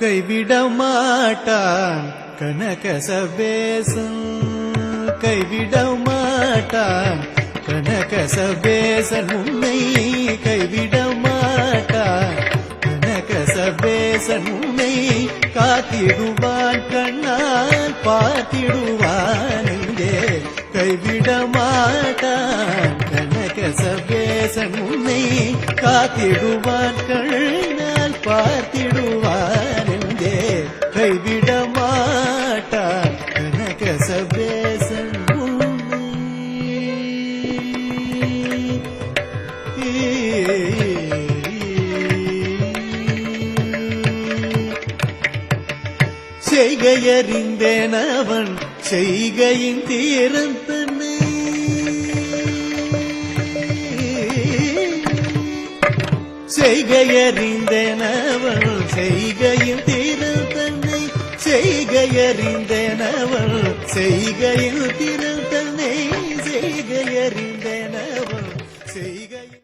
கைவிடமாட்டான் கனக சபேசன் கைவிட கனக சபேசன் உன்னை கைவிடமாட்டான் கனக சபேசன் உன்னை காத்திடுவான் கண்ணால் பார்த்திடுவான் இங்கே. கைவிட மாட்டான் கனக சபேசன் உன்னை காத்திடுவான் கண்ணால் பார்த்திடு கைவிட மாட்டான் செய்கையறிந்தேன் அவன் செய்கையின் தீரம் தன்னை. செய்கையறிந்தேன் அவன் செய்கையின் தீரம் தன்னை செய்கையில் தீரன்